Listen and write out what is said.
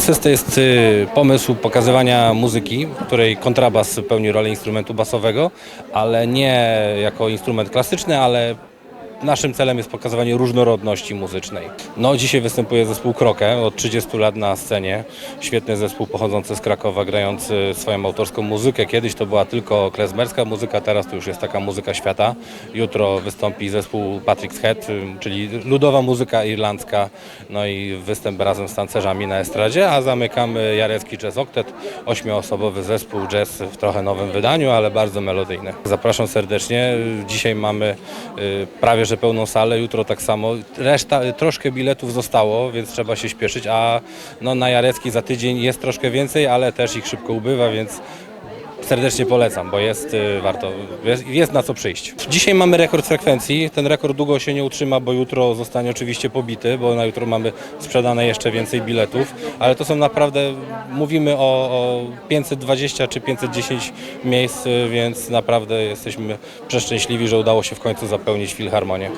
Fest to jest y, pomysł pokazywania muzyki, w której kontrabas pełni rolę instrumentu basowego, ale nie jako instrument klasyczny, ale naszym celem jest pokazywanie różnorodności muzycznej. No, dzisiaj występuje zespół Krokę, od 30 lat na scenie. Świetny zespół pochodzący z Krakowa, grający swoją autorską muzykę. Kiedyś to była tylko klezmerska muzyka, teraz to już jest taka muzyka świata. Jutro wystąpi zespół Patrick's Head, czyli ludowa muzyka irlandzka, no i występ razem z tancerzami na estradzie, a zamykamy Jarecki Jazz Octet, ośmioosobowy zespół jazz w trochę nowym wydaniu, ale bardzo melodyjny. Zapraszam serdecznie. Dzisiaj mamy y, że pełną salę, jutro tak samo. Reszta, troszkę biletów zostało, więc trzeba się śpieszyć, a no, na Jarecki za tydzień jest troszkę więcej, ale też ich szybko ubywa, więc serdecznie polecam, bo jest y, warto, jest, na co przyjść. Dzisiaj mamy rekord frekwencji, ten rekord długo się nie utrzyma, bo jutro zostanie oczywiście pobity, bo na jutro mamy sprzedane jeszcze więcej biletów, ale to są naprawdę, mówimy o, o 520 czy 510 miejsc, y, więc naprawdę jesteśmy przeszczęśliwi, że udało się w końcu zapełnić filharmonię.